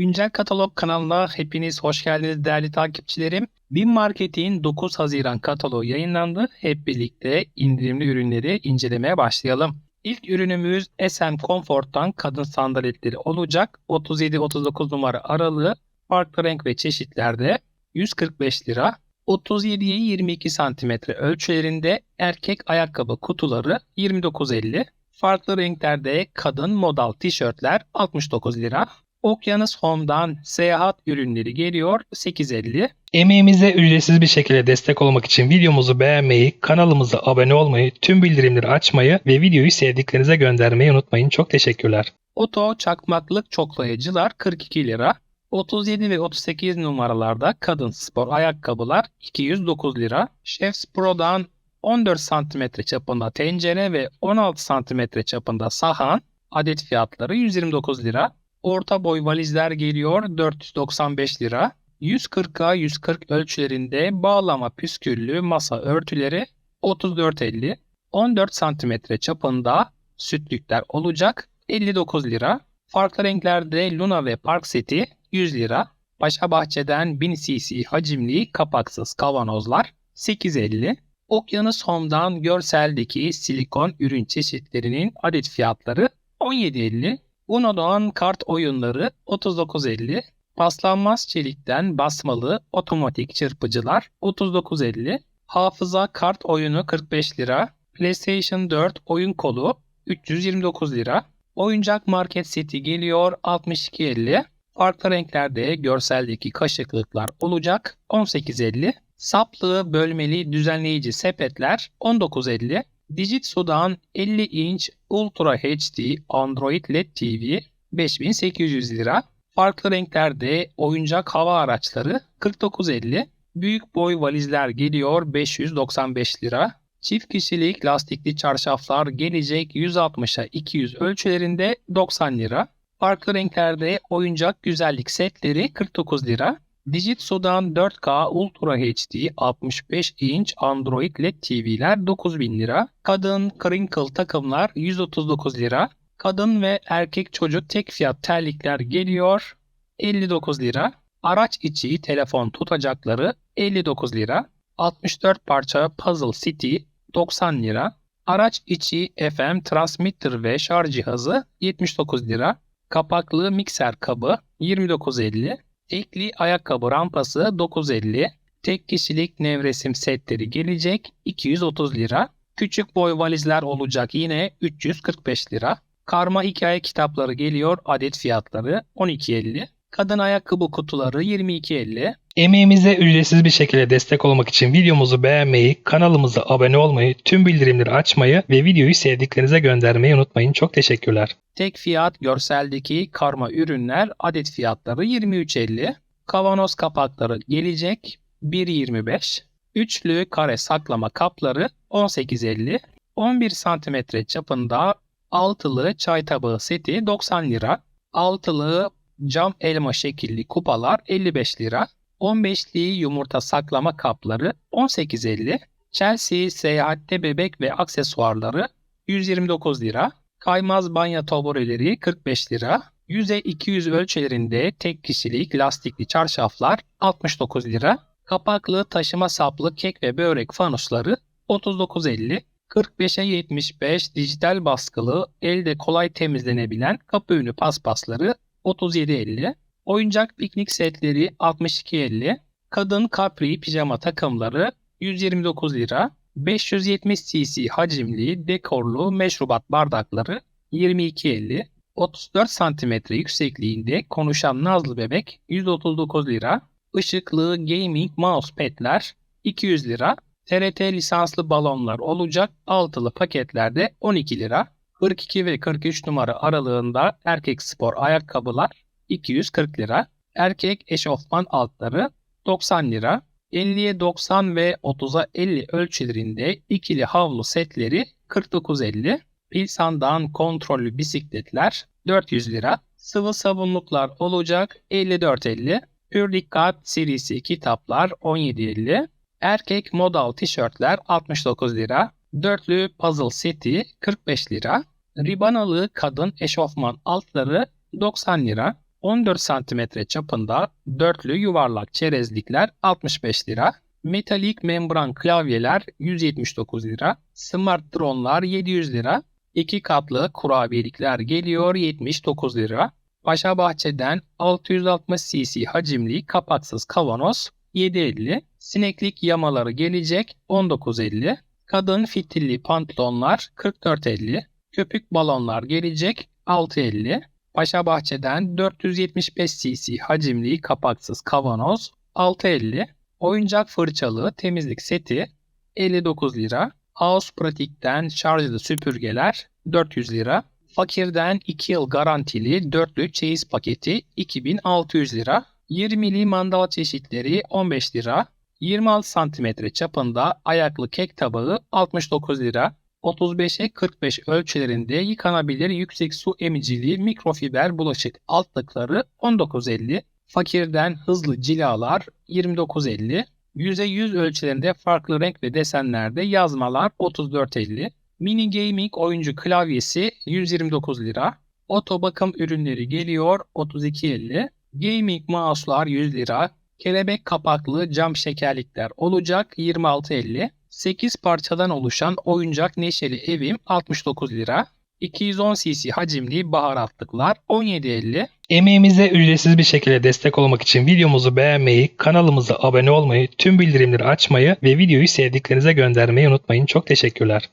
Güncel Katalog kanalına hepiniz hoş geldiniz değerli takipçilerim. Bin Market'in 9 Haziran kataloğu yayınlandı. Hep birlikte indirimli ürünleri incelemeye başlayalım. İlk ürünümüz SM Comfort'tan kadın sandaletleri olacak. 37-39 numara aralığı farklı renk ve çeşitlerde 145 lira. 37'ye 22 cm ölçülerinde erkek ayakkabı kutuları 29.50. Farklı renklerde kadın modal tişörtler 69 lira. Okyanus Home'dan seyahat ürünleri geliyor 8.50. Emeğimize ücretsiz bir şekilde destek olmak için videomuzu beğenmeyi, kanalımıza abone olmayı, tüm bildirimleri açmayı ve videoyu sevdiklerinize göndermeyi unutmayın. Çok teşekkürler. Oto çakmaklık çoklayıcılar 42 lira. 37 ve 38 numaralarda kadın spor ayakkabılar 209 lira. Chefs Pro'dan 14 cm çapında tencere ve 16 cm çapında sahan adet fiyatları 129 lira. Orta boy valizler geliyor 495 lira. 140'a 140 ölçülerinde bağlama püsküllü masa örtüleri 34.50. 14 cm çapında sütlükler olacak 59 lira. Farklı renklerde Luna ve Park seti 100 lira. Paşa Bahçe'den 1000 cc hacimli kapaksız kavanozlar 8.50. Okyanus Home'dan görseldeki silikon ürün çeşitlerinin adet fiyatları 17.50. Uno'dan kart oyunları 39.50. Paslanmaz çelikten basmalı otomatik çırpıcılar 39.50. Hafıza kart oyunu 45 lira. PlayStation 4 oyun kolu 329 lira. Oyuncak market seti geliyor 62.50. Farklı renklerde görseldeki kaşıklıklar olacak 18.50. Saplı bölmeli düzenleyici sepetler 19.50. Digitsu'dan 50 inç Ultra HD Android LED TV 5800 lira. Farklı renklerde oyuncak hava araçları 49.50. Büyük boy valizler geliyor 595 lira. Çift kişilik lastikli çarşaflar gelecek 160'a 200 ölçülerinde 90 lira. Farklı renklerde oyuncak güzellik setleri 49 lira. Digitsu'dan 4K Ultra HD 65 inç Android LED TV'ler 9000 lira. Kadın crinkle takımlar 139 lira. Kadın ve erkek çocuk tek fiyat terlikler geliyor 59 lira. Araç içi telefon tutacakları 59 lira. 64 parça Puzzle City 90 lira. Araç içi FM transmitter ve şarj cihazı 79 lira. Kapaklı mikser kabı 29.50. Tekli ayakkabı rampası 9.50. Tek kişilik nevresim setleri gelecek 230 lira. Küçük boy valizler olacak yine 345 lira. Karma hikaye kitapları geliyor adet fiyatları 12.50. Kadın ayakkabı kutuları 22.50. Emeğimize ücretsiz bir şekilde destek olmak için videomuzu beğenmeyi, kanalımıza abone olmayı, tüm bildirimleri açmayı ve videoyu sevdiklerinize göndermeyi unutmayın. Çok teşekkürler. Tek fiyat görseldeki karma ürünler adet fiyatları 23.50. Kavanoz kapakları gelecek 1.25. Üçlü kare saklama kapları 18.50. 11 cm çapında altılı çay tabağı seti 90 lira. Altılı cam elma şekilli kupalar 55 lira. 15'li yumurta saklama kapları 18.50. Chelsea seyahatte bebek ve aksesuarları 129 lira. Kaymaz banyo tabureleri 45 lira. 100'e 200 ölçülerinde tek kişilik lastikli çarşaflar 69 lira. Kapaklı taşıma saplı kek ve börek fanusları 39.50. 45'e 75 dijital baskılı elde kolay temizlenebilen kapı önü paspasları 37.50. Oyuncak piknik setleri 62.50. Kadın kapri pijama takımları 129 lira. 570 cc hacimli dekorlu meşrubat bardakları 22.50. 34 cm yüksekliğinde konuşan nazlı bebek 139 lira. Işıklı gaming mousepad'ler 200 lira. TRT lisanslı balonlar olacak altılı paketlerde 12 lira. 42 ve 43 numara aralığında erkek spor ayakkabılar 240 lira. Erkek eşofman altları 90 lira. 50'ye 90 ve 30'a 50 ölçülerinde ikili havlu setleri 49.50. Pilsan'dan kontrollü bisikletler 400 lira. Sıvı sabunluklar olacak 54.50. Pür Dikkat serisi kitaplar 17.50. Erkek modal tişörtler 69 lira. Dörtlü puzzle seti 45 lira. Ribanalı kadın eşofman altları 90 lira. 14 cm çapında dörtlü yuvarlak çerezlikler 65 lira. Metalik membran klavyeler 179 lira. Smart dronlar 700 lira. 2 katlı kurabiyelikler geliyor 79 lira. Paşa Bahçe'den 660 cc hacimli kapaksız kavanoz 7.50. Sineklik yamaları gelecek 19.50. Kadın fitilli pantolonlar 44.50. Köpük balonlar gelecek 6.50. Paşa Bahçe'den 475 cc hacimli kapaksız kavanoz 6.50. Oyuncak fırçalı temizlik seti 59 lira. House Pratik'ten şarjlı süpürgeler 400 lira. Fakir'den 2 yıl garantili dörtlü çeyiz paketi 2600 lira. 20'li mandal çeşitleri 15 lira. 26 cm çapında ayaklı kek tabağı 69 lira. 35'e 45 ölçülerinde yıkanabilir yüksek su emicili mikrofiber bulaşık altlıkları 19.50. Fakirden hızlı cilalar 29.50. Yüze 100 ölçülerinde farklı renk ve desenlerde yazmalar 34.50. Mini Gaming oyuncu klavyesi 129 lira. Oto bakım ürünleri geliyor 32.50. Gaming mouse'lar 100 lira. Kelebek kapaklı cam şekerlikler olacak 26.50. 8 parçadan oluşan oyuncak neşeli evim 69 lira. 210 cc hacimli baharatlıklar 17.50. Emeğimize ücretsiz bir şekilde destek olmak için videomuzu beğenmeyi, kanalımıza abone olmayı, tüm bildirimleri açmayı ve videoyu sevdiklerinize göndermeyi unutmayın. Çok teşekkürler.